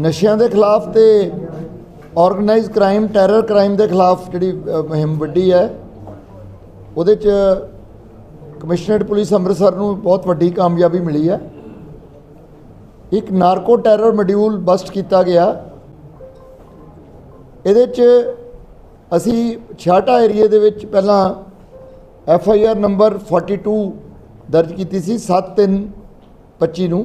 ਨਸ਼ਿਆਂ ਦੇ ਖਿਲਾਫ ਤੇ ਆਰਗੇਨਾਈਜ਼ ਕ੍ਰਾਈਮ ਟੈਰਰ ਕ੍ਰਾਈਮ ਦੇ ਖਿਲਾਫ ਜਿਹੜੀ ਮੁਹਿੰਮ ਵੱਡੀ ਹੈ, ਉਹਦੇ ਚ ਕਮਿਸ਼ਨਰੇਟ ਪੁਲਿਸ ਅੰਮ੍ਰਿਤਸਰ ਨੂੰ ਬਹੁਤ ਵੱਡੀ ਕਾਮਯਾਬੀ ਮਿਲੀ ਹੈ। ਇੱਕ ਨਾਰਕੋ ਟੈਰਰ ਮੋਡਿਊਲ ਬਸਟ ਕੀਤਾ ਗਿਆ। ਇਹਦੇ ਚ ਅਸੀਂ ਛਾਟਾ ਏਰੀਏ ਦੇ ਵਿੱਚ ਪਹਿਲਾਂ ਐਫ ਆਈ ਆਰ ਨੰਬਰ 42 ਦਰਜ ਕੀਤੀ ਸੀ 7325 ਨੂੰ।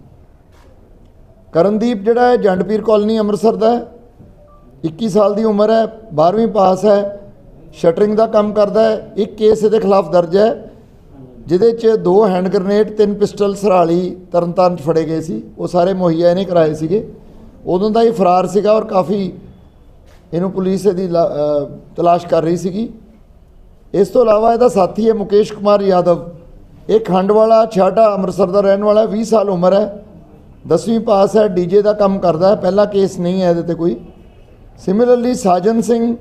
ਕਰਨਦੀਪ ਜਿਹੜਾ ਹੈ, ਜੰਡਪੀਰ ਕਾਲਨੀ ਅੰਮ੍ਰਿਤਸਰ ਦਾ ਹੈ। 21 ਸਾਲ ਦੀ ਉਮਰ ਹੈ 12ਵੀਂ ਪਾਸ ਹੈ, ਸ਼ਟਰਿੰਗ ਦਾ ਕੰਮ ਕਰਦਾ ਹੈ, ਇੱਕ ਕੇਸ ਇਹਦੇ ਖਿਲਾਫ ਦਰਜ ਹੈ, ਜਿਹਦੇ 'ਚ ਦੋ ਹੈਂਡ ਗ੍ਰਨੇਡ, ਤਿੰਨ ਪਿਸਟਲ, ਸਰਾਲੀ, ਤਰਨਤਾਰਨ 'ਚ ਫੜੇ ਗਏ ਸੀ। ਉਹ ਸਾਰੇ ਮੁਹੱਈਆ ਇਹਨੇ ਕਰਾਏ ਸੀਗੇ। ਉਦੋਂ ਦਾ ਹੀ ਫਰਾਰ ਸੀਗਾ ਔਰ ਕਾਫੀ ਇਹਨੂੰ ਪੁਲਿਸ ਇਹਦੀ ਲਾ- ਤਲਾਸ਼ ਕਰ ਰਹੀ ਸੀਗੀ। ਇਸ ਤੋਂ ਇਲਾਵਾ ਇਹਦਾ ਸਾਥੀ ਹੈ ਮੁਕੇਸ਼ ਕੁਮਾਰ ਯਾਦਵ। ਇਹ ਖੰਡ ਵਾਲਾ ਛਾਟਾ ਅੰਮ੍ਰਿਤਸਰ ਦਾ ਰਹਿਣ ਵਾਲਾ ਹੈ 20 ਸਾਲ ਉਮਰ ਹੈ। 10ਵੀਂ ਪਾਸ ਹੈ ਡੀਜੇ ਦਾ ਕੰਮ ਕਰਦਾ ਹੈ, ਪਹਿਲਾ ਕੇਸ ਨਹੀਂ ਹੈ ਇਹਦੇ ਤੇ ਕੋਈ। ਸਿਮਿਲਰਲੀ ਸਾਜਨ ਸਿੰਘ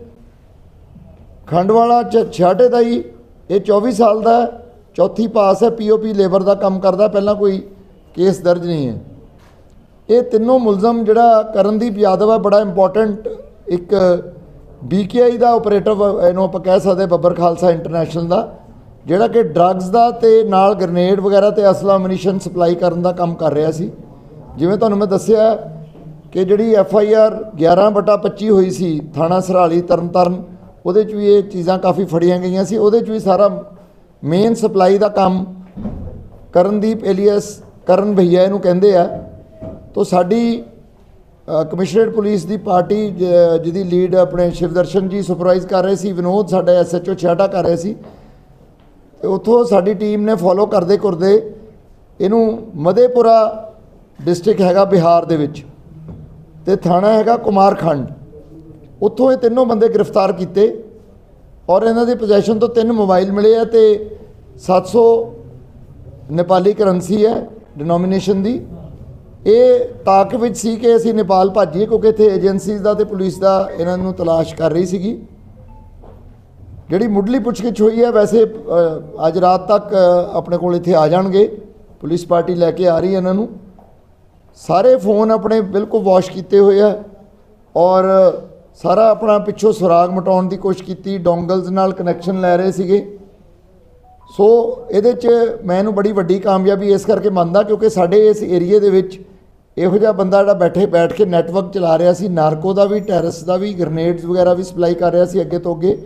ਖੰਡਵਾਲਾ ਚ ਛਾਟੇ ਦਾ ਹੀ, ਇਹ 24 ਸਾਲ ਦਾ ਚੌਥੀ ਪਾਸ ਹੈ ਪੀਓਪੀ ਲੇਬਰ ਦਾ ਕੰਮ ਕਰਦਾ ਪਹਿਲਾਂ ਕੋਈ ਕੇਸ ਦਰਜ ਨਹੀਂ ਹੈ। ਇਹ ਤਿੰਨੋਂ ਮੁਲਜ਼ਮ ਜਿਹੜਾ ਕਰਨਦੀਪ ਯਾਦਵ ਹੈ, ਬੜਾ ਇੰਪੋਰਟੈਂਟ ਇੱਕ ਬੀਕੇਆਈ ਦਾ ਆਪਰੇਟਰ ਇਹਨੂੰ ਆਪਾਂ ਕਹਿ ਸਕਦੇ ਬੱਬਰ ਖਾਲਸਾ ਇੰਟਰਨੈਸ਼ਨਲ ਦਾ, ਜਿਹੜਾ ਕਿ ਡਰੱਗਸ ਦਾ ਤੇ ਨਾਲ ਗ੍ਰਨੇਡ ਵਗੈਰਾ ਤੇ ਅਸਲਾ ਮਨੀਸ਼ਨ ਸਪਲਾਈ ਕਰਨ ਦਾ ਕੰਮ ਕਰ ਰਿਹਾ ਸੀ। ਜਿਵੇਂ ਤੁਹਾਨੂੰ ਮੈਂ ਦੱਸਿਆ ਕਿ ਜਿਹੜੀ ਐਫ ਆਈ ਆਰ 11 ਬਟਾ 25 ਹੋਈ ਸੀ ਥਾਣਾ ਸਰਾਲੀ ਤਰਨਤਾਰਨ, ਉਹਦੇ 'ਚ ਵੀ ਇਹ ਚੀਜ਼ਾਂ ਕਾਫੀ ਫੜੀਆਂ ਗਈਆਂ ਸੀ। ਉਹਦੇ 'ਚ ਵੀ ਸਾਰਾ ਮੇਨ ਸਪਲਾਈ ਦਾ ਕੰਮ ਕਰਨਦੀਪ ਏਲੀਅਸ ਕਰਨ ਭਈਆ ਇਹਨੂੰ ਕਹਿੰਦੇ ਆ। ਤੋ ਸਾਡੀ ਕਮਿਸ਼ਨਰੇਟ ਪੁਲਿਸ ਦੀ ਪਾਰਟੀ ਜ- ਜਿਹਦੀ ਲੀਡ ਆਪਣੇ ਸ਼ਿਵਦਰਸ਼ਨ ਜੀ ਸੁਪਰਵਾਈਜ਼ ਕਰ ਰਹੇ ਸੀ, ਵਿਨੋਦ ਸਾਡਾ ਐਸਐਚਓ ਛਾਟਾ ਕਰ ਰਹੇ ਸੀ। ਤੇ ਉੱਥੋਂ ਸਾਡੀ ਟੀਮ ਨੇ ਫੋਲੋ ਕਰਦੇ ਕਰਦੇ ਇਹਨੂੰ ਮਦੇਪੁਰਾ ਡਿਸਟ੍ਰਿਕਟ ਹੈਗਾ ਬਿਹਾਰ ਦੇ ਵਿੱਚ ਤੇ ਥਾਣਾ ਹੈਗਾ ਕੁਮਾਰਖੰਡ। ਉੱਥੋਂ ਇਹ ਤਿੰਨੋਂ ਬੰਦੇ ਗ੍ਰਿਫਤਾਰ ਕੀਤੇ ਔਰ ਇਹਨਾਂ ਦੀ ਪੋਜੀਸ਼ਨ ਤੋਂ ਤਿੰਨ ਮੋਬਾਈਲ ਮਿਲੇ ਆ ਤੇ 700 ਨੇਪਾਲੀ ਕਰੰਸੀ ਹੈ ਡਿਨੋਮੀਨੇਸ਼ਨ ਦੀ। ਇਹ ਤਾਕ ਵਿੱਚ ਸੀ ਕਿ ਅਸੀਂ ਨੇਪਾਲ ਭੱਜੀਏ ਕਿਉਂਕਿ ਇੱਥੇ ਏਜੰਸੀਜ਼ ਦਾ ਤੇ ਪੁਲਿਸ ਦਾ ਇਹਨਾਂ ਨੂੰ ਤਲਾਸ਼ ਕਰ ਰਹੀ ਸੀਗੀ। ਜਿਹੜੀ ਮੁੱਢਲੀ ਪੁੱਛਗਿੱਛ ਹੋਈ ਹੈ, ਵੈਸੇ ਅੱਜ ਰਾਤ ਤੱਕ ਆਪਣੇ ਕੋਲ ਇੱਥੇ ਆ ਜਾਣਗੇ। ਪੁਲਿਸ ਪਾਰਟੀ ਲੈ ਕੇ ਆ ਰਹੀ ਹੈ ਇਹਨਾਂ ਨੂੰ। ਸਾਰੇ ਫੋਨ ਆਪਣੇ ਬਿਲਕੁਲ ਵਾਸ਼ ਕੀਤੇ ਹੋਏ ਆ ਔਰ ਸਾਰਾ ਆਪਣਾ ਪਿੱਛੋਂ ਸੁਰਾਗ ਮਟਾਉਣ ਦੀ ਕੋਸ਼ਿਸ਼ ਕੀਤੀ, ਡੋਂਗਲਸ ਨਾਲ ਕਨੈਕਸ਼ਨ ਲੈ ਰਹੇ ਸੀਗੇ। ਸੋ ਇਹਦੇ 'ਚ ਮੈਂ ਇਹਨੂੰ ਬੜੀ ਵੱਡੀ ਕਾਮਯਾਬੀ ਇਸ ਕਰਕੇ ਮੰਨਦਾ ਕਿਉਂਕਿ ਸਾਡੇ ਇਸ ਏਰੀਏ ਦੇ ਵਿੱਚ ਇਹੋ ਜਿਹਾ ਬੰਦਾ ਜਿਹੜਾ ਬੈਠੇ ਬੈਠ ਕੇ ਨੈਟਵਰਕ ਚਲਾ ਰਿਹਾ ਸੀ, ਨਾਰਕੋ ਦਾ ਵੀ, ਟੈਰਸ ਦਾ ਵੀ ਗ੍ਰਨੇਡਸ ਵਗੈਰਾ ਵੀ ਸਪਲਾਈ ਕਰ ਰਿਹਾ ਸੀ ਅੱਗੇ ਤੋਂ ਅੱਗੇ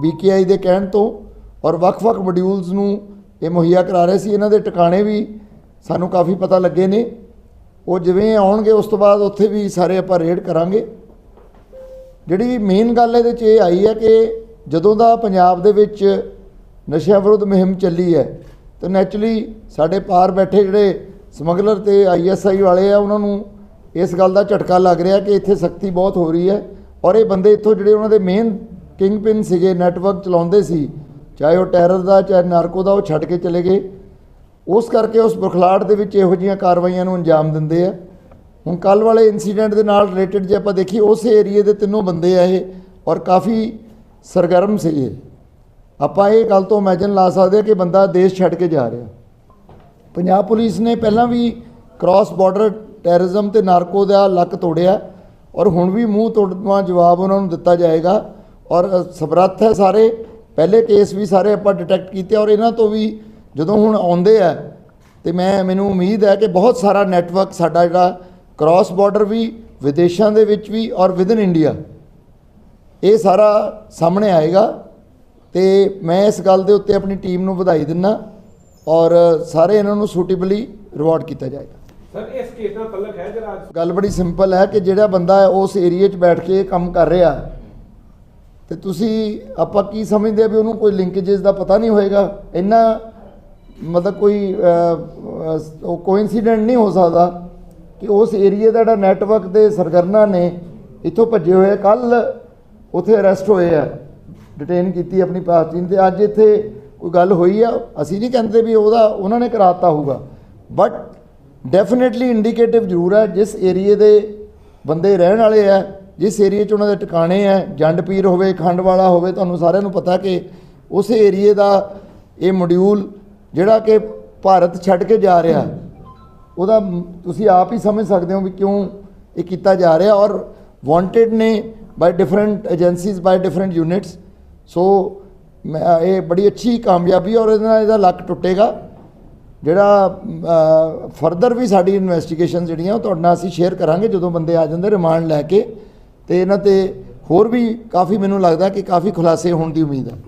ਬੀਕੇਆਈ ਦੇ ਕਹਿਣ ਤੋਂ ਔਰ ਵੱਖ-ਵੱਖ ਮੋਡਿਊਲਸ ਨੂੰ ਇਹ ਮੁਹੱਈਆ ਕਰਾ ਰਹੇ ਸੀ। ਇਹਨਾਂ ਦੇ ਟਿਕਾਣੇ ਵੀ ਸਾਨੂੰ ਕਾਫੀ ਪਤਾ ਲੱਗੇ ਨੇ। ਉਹ ਜਿਵੇਂ ਆਉਣਗੇ, ਉਸ ਤੋਂ ਬਾਅਦ ਉੱਥੇ ਵੀ ਸਾਰੇ ਆਪਾਂ ਰੇਡ ਕਰਾਂਗੇ। ਜਿਹੜੀ ਮੇਨ ਗੱਲ ਇਹਦੇ 'ਚ ਇਹ ਆਈ ਹੈ ਕਿ ਜਦੋਂ ਦਾ ਪੰਜਾਬ ਦੇ ਵਿੱਚ ਨਸ਼ਿਆਂ ਵਿਰੁੱਧ ਮੁਹਿੰਮ ਚੱਲੀ ਹੈ, ਤਾਂ ਨੈਚੁਰਲੀ ਸਾਡੇ ਪਾਰ ਬੈਠੇ ਜਿਹੜੇ ਸਮਗਲਰ ਤੇ ਆਈਐਸਆਈ ਵਾਲੇ ਆ, ਉਹਨਾਂ ਨੂੰ ਇਸ ਗੱਲ ਦਾ ਝਟਕਾ ਲੱਗ ਰਿਹਾ ਕਿ ਇੱਥੇ ਸਖਤੀ ਬਹੁਤ ਹੋ ਰਹੀ ਹੈ। ਔਰ ਇਹ ਬੰਦੇ ਇੱਥੋਂ ਜਿਹੜੇ ਉਹਨਾਂ ਦੇ ਮੇਨ ਕਿੰਗ ਪਿਨ ਸੀਗੇ ਨੈਟਵਰਕ ਚਲਾਉਂਦੇ ਸੀ, ਚਾਹੇ ਉਹ ਟੈਰਰ ਦਾ, ਚਾਹੇ ਨਾਰਕੋ ਦਾ, ਉਹ ਛੱਡ ਕੇ ਚਲੇ ਗਏ। ਉਸ ਕਰਕੇ ਉਸ ਬੁਖਲਾੜ ਦੇ ਵਿੱਚ ਇਹੋ ਜਿਹੀਆਂ ਕਾਰਵਾਈਆਂ ਨੂੰ ਅੰਜਾਮ ਦਿੰਦੇ ਆ। ਹੁਣ ਕੱਲ ਵਾਲੇ ਇਨਸੀਡੈਂਟ ਦੇ ਨਾਲ ਰਿਲੇਟਡ ਜੇ ਆਪਾਂ ਦੇਖੀ ਉਸ ਏਰੀਏ ਦੇ ਤਿੰਨੋਂ ਬੰਦੇ ਆ ਇਹ ਔਰ ਕਾਫੀ ਸਰਗਰਮ ਸੀ ਇਹ। ਆਪਾਂ ਇਹ ਗੱਲ ਤੋਂ ਇਮੇਜਿਨ ਲਾ ਸਕਦੇ ਆ ਕਿ ਬੰਦਾ ਦੇਸ਼ ਛੱਡ ਕੇ ਜਾ ਰਿਹਾ। ਪੰਜਾਬ ਪੁਲਿਸ ਨੇ ਪਹਿਲਾਂ ਵੀ ਕ੍ਰਾਸ ਬਾਰਡਰ ਟੈਰਰਿਜ਼ਮ ਤੇ ਨਾਰਕੋ ਦਾ ਲੱਕ ਤੋੜਿਆ ਔਰ ਹੁਣ ਵੀ ਮੂੰਹ ਤੋੜਵਾ ਜਵਾਬ ਉਹਨਾਂ ਨੂੰ ਦਿੱਤਾ ਜਾਏਗਾ ਔਰ ਸਮਰੱਥ ਹੈ ਸਾਰੇ, ਪਹਿਲੇ ਕੇਸ ਵੀ ਸਾਰੇ ਆਪਾਂ ਡਿਟੈਕਟ ਕੀਤੇ ਔਰ ਇਹਨਾਂ ਤੋਂ ਵੀ ਜਦੋਂ ਹੁਣ ਆਉਂਦੇ ਆ ਤੇ ਮੈਂ ਮੈਨੂੰ ਉਮੀਦ ਹੈ ਕਿ ਬਹੁਤ ਸਾਰਾ ਨੈਟਵਰਕ ਸਾਡਾ ਜਿਹੜਾ ਕ੍ਰਾਸ ਬਾਰਡਰ ਵੀ ਵਿਦੇਸ਼ਾਂ ਦੇ ਵਿੱਚ ਵੀ ਔਰ ਵਿਦਨ ਇੰਡੀਆ ਇਹ ਸਾਰਾ ਸਾਹਮਣੇ ਆਏਗਾ। ਤੇ ਮੈਂ ਇਸ ਗੱਲ ਦੇ ਉੱਤੇ ਆਪਣੀ ਟੀਮ ਨੂੰ ਵਧਾਈ ਦਿੰਦਾ ਔਰ ਸਾਰੇ ਇਹਨਾਂ ਨੂੰ ਸੂਟੇਬਲੀ ਰਿਵਾਰਡ ਕੀਤਾ ਜਾਏਗਾ। ਸਰ ਇਸ ਕੇਸ ਨਾਲ ਤਲਕ ਹੈ ਅੱਜ ਗੱਲ ਬੜੀ ਸਿੰਪਲ ਹੈ ਕਿ ਜਿਹੜਾ ਬੰਦਾ ਹੈ ਉਸ ਏਰੀਏ 'ਚ ਬੈਠ ਕੇ ਇਹ ਕੰਮ ਕਰ ਰਿਹਾ। ਤੇ ਤੁਸੀਂ ਆਪਾਂ ਕੀ ਸਮਝਦੇ ਆ ਵੀ ਉਹਨੂੰ ਕੋਈ ਲਿੰਕੇजेस ਦਾ ਪਤਾ ਨਹੀਂ ਹੋਏਗਾ? ਇੰਨਾ ਮਤਲਬ ਕੋਈ ਅਹ, ਅਹ, ਉਹ ਕੋਇਨਸੀਡੈਂਟ ਨਹੀਂ ਹੋ ਸਕਦਾ ਕਿ ਉਸ ਏਰੀਏ ਦਾ ਜਿਹੜਾ ਨੈਟਵਰਕ ਦੇ ਸਰਗਰਨਾ ਨੇ ਇੱਥੋਂ ਭੱਜੇ ਹੋਏ ਕੱਲ ਉੱਥੇ ਅਰੈਸਟ ਹੋਏ ਆ ਡਿਟੇਨ ਕੀਤੀ ਆਪਣੀ ਪਾਰਟੀ ਤੇ ਅੱਜ ਇੱਥੇ ਕੋਈ ਗੱਲ ਹੋਈ ਆ। ਅਸੀਂ ਨਹੀਂ ਕਹਿੰਦੇ ਵੀ ਉਹਦਾ ਉਹਨਾਂ ਨੇ ਕਰਾਤਾ ਹੋਊਗਾ ਬਟ ਡੈਫੀਨਿਟਲੀ ਇੰਡੀਕੇਟਿਵ ਜ਼ਰੂਰ ਹੈ ਜਿਸ ਏਰੀਏ ਦੇ ਬੰਦੇ ਰਹਿਣ ਵਾਲੇ ਆ ਜਿਸ ਏਰੀਏ 'ਚ ਉਹਨਾਂ ਦੇ ਟਿਕਾਣੇ ਆ ਜੰਡ ਪੀਰ ਹੋਵੇ ਖੰਡ ਵਾਲਾ ਹੋਵੇ ਤੁਹਾਨੂੰ ਸਾਰਿਆਂ ਨੂੰ ਪਤਾ ਕਿ ਉਸ ਏਰੀਏ ਦਾ ਇਹ ਮੋਡਿਊਲ ਜਿਹੜਾ ਕਿ ਭਾਰਤ ਛੱਡ ਕੇ ਜਾ ਰਿਹਾ, ਉਹਦਾ ਤੁਸੀਂ ਆਪ ਹੀ ਸਮਝ ਸਕਦੇ ਹੋ ਵੀ ਕਿਉਂ ਇਹ ਕੀਤਾ ਜਾ ਰਿਹਾ ਔਰ ਵਾਂਟਡ ਨੇ by different agencies by different units so ਮੈਂ ਇਹ ਬੜੀ ਅੱਛੀ ਕਾਮਯਾਬੀ ਔਰ ਇਹਦੇ ਨਾਲ ਇਹਦਾ ਲੱਕ ਟੁੱਟੇਗਾ। ਜਿਹੜਾ ਫਰਦਰ ਵੀ ਸਾਡੀ ਇਨਵੈਸਟੀਗੇਸ਼ਨ ਜਿਹੜੀਆਂ, ਉਹ ਤੁਹਾਡੇ ਨਾਲ ਅਸੀਂ ਸ਼ੇਅਰ ਕਰਾਂਗੇ ਜਦੋਂ ਬੰਦੇ ਆ ਜਾਂਦੇ ਰਿਮਾਂਡ ਲੈ ਕੇ। ਤੇ ਇਹਨਾਂ ਤੇ ਹੋਰ ਵੀ ਕਾਫੀ ਮੈਨੂੰ ਲੱਗਦਾ ਕਿ ਕਾਫੀ ਖੁਲਾਸੇ ਹੋਣ ਦੀ ਉਮੀਦ ਹੈ।